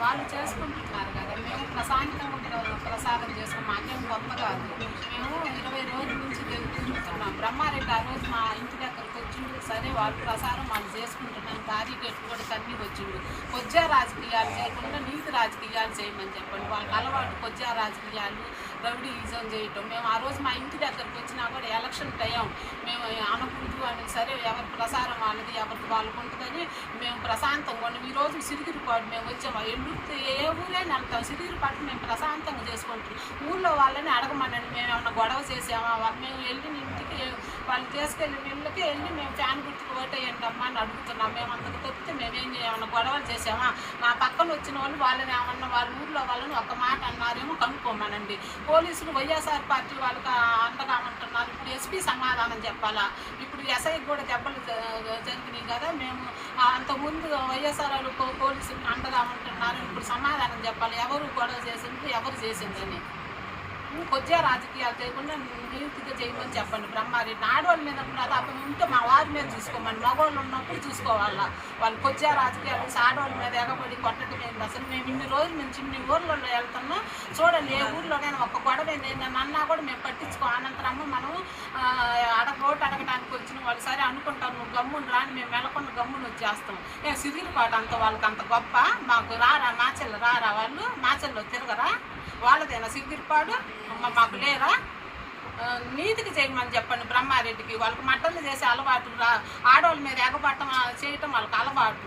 వాళ్ళు చేసుకుంటున్నారు కదా. మేము ప్రశాంతంగా ప్రసాదం చేసుకున్నాం మాకేం కొత్త కాదు. మేము ఇరవై రోజుల నుంచి తిరుగు- తిరుగుతున్నాం బ్రహ్మారెడ్డి ఆ రోజు మా ఇంటి దగ్గరకు వచ్చిండు. సరే వాళ్ళు ప్రసారం వాళ్ళు చేసుకుంటున్నాను భారీ కూడా తన్ని వచ్చిండు. కొజ్జా రాజకీయాలు చేయకుండా నీతి రాజకీయాలు చేయమని చెప్పండి. వాళ్ళకి అలవాటు కొజ్జా రాజకీయాలు రౌడీ ఈజం చేయటం. మేము ఆ రోజు మా ఇంటి దగ్గరకు వచ్చినా కూడా ఎలక్షన్ టైం సరే ఎవరి ప్రసారం వాళ్ళది ఎవరికి వాళ్ళకు ఉంటుందని మేము ప్రశాంతంగా ఉన్నాం. ఈ రోజు మేము వచ్చాము ఎల్లుడితే ఏ ఊరైనా వెళ్తాం సిరిగిరిపాటు మేము ప్రశాంతంగా చేసుకుంటాం. ఊళ్ళో వాళ్ళని అడగమనండి. మేము ఏమన్నా గొడవ చేసామా? మేము వెళ్ళిన ఇంటికి వాళ్ళు తీసుకెళ్ళిన ఇళ్ళకి వెళ్ళి మేము ఫ్యాన్ గుర్తుకు ఓటేయండి అమ్మా అని అడుగుతున్నాం. మేము అంతకు తప్పితే మేము ఏమన్నా గొడవలు చేసామా నా పక్కన వచ్చిన వాళ్ళు వాళ్ళని ఏమన్నా వాళ్ళ ఊళ్ళో వాళ్ళని ఒక మాట అన్నారేమో కనుక్కోమనండి. పోలీసులు వైఎస్ఆర్ పార్టీ వాళ్ళకి అందగామంటున్నారు ఇప్పుడు ఎస్పీ సమాధానం చెప్పాలా? ఇప్పుడు ఎస్ఐ కూడా దెబ్బలు జరిగినాయి కదా మేము అంతకుముందు వైఎస్ఆర్ వాళ్ళు పోలీసులు అండగా ఉంటున్నారు. ఇప్పుడు సమాధానం చెప్పాలి. ఎవరు గొడవ చేసింది? ఎవరు చేసిందని? కొద్దిగా రాజకీయాలు చేయకుండా నీతిగా చేయమని చెప్పండి. బ్రహ్మారెడ్డి ఆడవాళ్ళ మీద ప్రతాపం ఉంటే మా వారి మీద చూసుకోమని మగవాళ్ళు ఉన్నప్పుడు చూసుకోవాలా? వాళ్ళు కొద్దిగా రాజకీయాలు ఆడవాళ్ళ మీద ఎగబడి కొట్టడం ఏంటి అసలు? మేము ఇన్ని రోజుల నుంచి ఇన్ని ఊర్లలో వెళ్తున్నాం చూడండి ఏ ఊర్లోనైనా ఒక్క గొడవ నేను అన్నా కూడా మేము పట్టించుకో. అనంతరము మనం అడగ రోడ్డు అడగడానికి వచ్చిన వాళ్ళు సరే అనుకుంటాం నువ్వు గమ్మును రాని మేము వెళ్ళకుండా గమ్మును వచ్చేస్తాం. ఏ సిరిగిరిపాటు అంత వాళ్ళకి అంత గొప్ప? మాకు రారా మాచెల్ల రారా వాళ్ళు? మాచెల్లో తిరగరా వాళ్ళదేనా సిగ్గిరిపాడు? మాకు లేరా? నీతికి చేయమని చెప్పండి బ్రహ్మారెడ్డికి. వాళ్ళకి మట్టలు చేసే అలవాటు రా. ఆడవాళ్ళ మీద ఎగబట్టం చేయటం వాళ్ళకి అలవాటు.